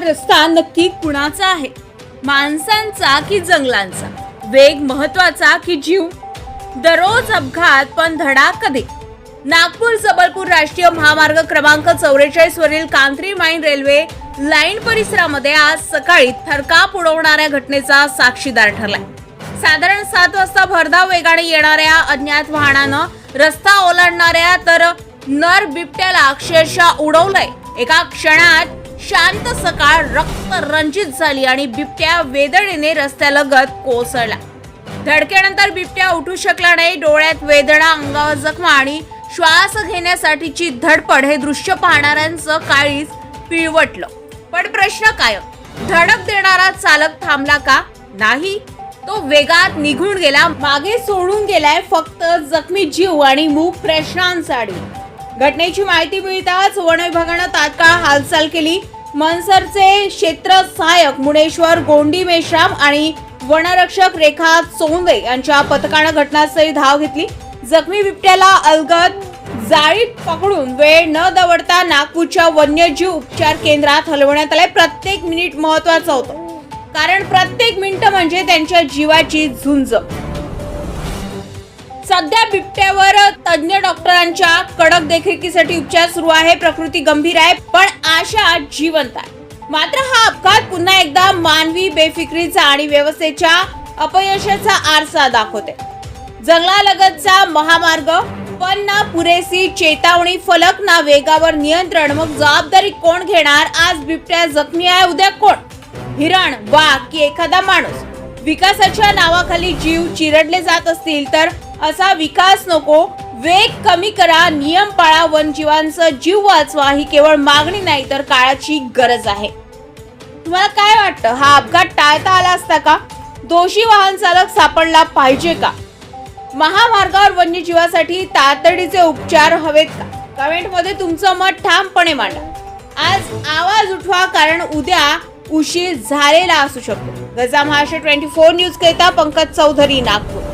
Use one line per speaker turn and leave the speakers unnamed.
रस्ता नक्की कुणाचा आहे? माणसांचा की जंगलांचा? वेग महत्त्वाचा की जीव? दररोज अपघात पण धडा कधी? नागपूर जबलपूर राष्ट्रीय महामार्ग क्रमांक चौवेचाळीस वरील कांत्री माइन रेल्वे लाईन परिसरामध्ये आज सकाळी थरकाप उडवणाऱ्या घटनेचा साक्षीदार ठरलाय. साधारण सात वाजता भरधाव वेगाने येणाऱ्या अज्ञात वाहनानं रस्ता ओलांडणाऱ्या तर नर बिबट्याला अक्षरशः उडवलंय. एका क्षणात शांत सकाळ रक्त रंजित झाली आणि बिबट्या वेदनेने रस्त्यालगत कोसळला. धडकेनंतर बिबट्या उठू शकला नाही डोळ्यात वेदना अंगावर जखमा आणि श्वास घेण्यासाठीची धडपड हे दृश्य पाहणाऱ्यांचं काळीच पिळवटलं. पण प्रश्न काय धडक देणारा चालक थांबला का? नाही. तो वेगात निघून गेला मागे सोडून गेलाय फक्त जखमी जीव आणि मूक प्रश्नांसाठी. घटनेची माहिती मिळताच वन विभागानं तात्काळ हालचाल केली. मनसरचे क्षेत्र सहाय्यक मुनेश्वर गोंडी मेश्राम आणि वनरक्षक रेखा चोंदे यांच्या पथकानं घटनास्थळी धाव घेतली. जखमी बिबट्याला अलगद जाळीत पकडून वेळ न दवडता नागपूरच्या वन्यजीव उपचार केंद्रात हलवण्यात आले प्रत्येक मिनिट महत्वाचं होतं. कारण प्रत्येक मिनिट म्हणजे त्यांच्या जीवाची झुंज. सध्या बिबट्यावर तज्ज्ञ डॉक्टरांच्या कडक देखरेखीसाठी उपचार सुरू आहे. प्रकृती गंभीर आहे. पण आशा जिवंत आहे. मात्र हा अपघात पुन्हा एकदा मानवी बेफिक्रीचा आणि व्यवस्थेच्या अपयशाचा आरसा दाखवते. जंगलालगतचा महामार्ग पण ना पुरेसी चेतावणी फलक ना वेगावर नियंत्रण मग जबाबदारी कोण घेणार? आज बिबट्या जखमी आहे उद्या कोण? हिरण वाघ की एखादा माणूस. विकासाच्या नावाखाली जीव चिरडले जात असतील तर असा विकास नको वेग कमी करा नियम पाळा वनजीवांचं जीव वाचवा ही केवळ मागणी नाही तर काळाची गरज आहे. तुम्हाला काय वाटतं? हा अपघात टाळता आला असता का? दोषी वाहन चालक सापडला पाहिजे का? महामार्गावर वन्यजीवासाठी तातडीचे उपचार हवेत का? कमेंटमध्ये तुमचं मत ठामपणे मांडा. आज आवाज उठवा कारण उद्या उशीर झालेला असू शकतो. गजा महाराष्ट्र ट्वेंटी फोर न्यूज करिता पंकज चौधरी नागपूर.